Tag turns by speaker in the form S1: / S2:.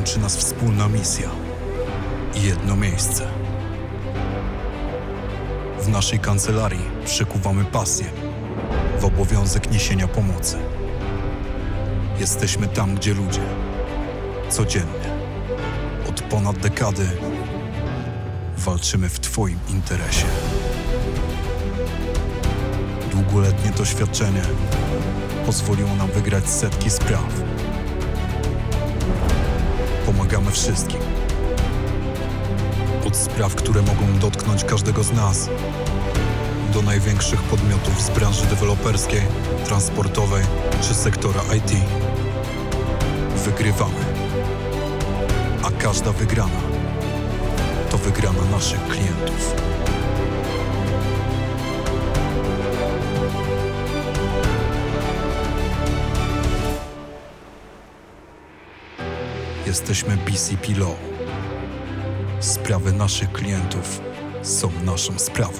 S1: Łączy nas wspólna misja i jedno miejsce. W naszej kancelarii przekuwamy pasję w obowiązek niesienia pomocy. Jesteśmy tam, gdzie ludzie. Codziennie. Od ponad dekady walczymy w Twoim interesie. Długoletnie doświadczenie pozwoliło nam wygrać setki spraw. Pomagamy wszystkim. Od spraw, które mogą dotknąć każdego z nas, do największych podmiotów z branży deweloperskiej, transportowej czy sektora IT. Wygrywamy. A każda wygrana to wygrana naszych klientów. Jesteśmy BCP Law. Sprawy naszych klientów są naszą sprawą.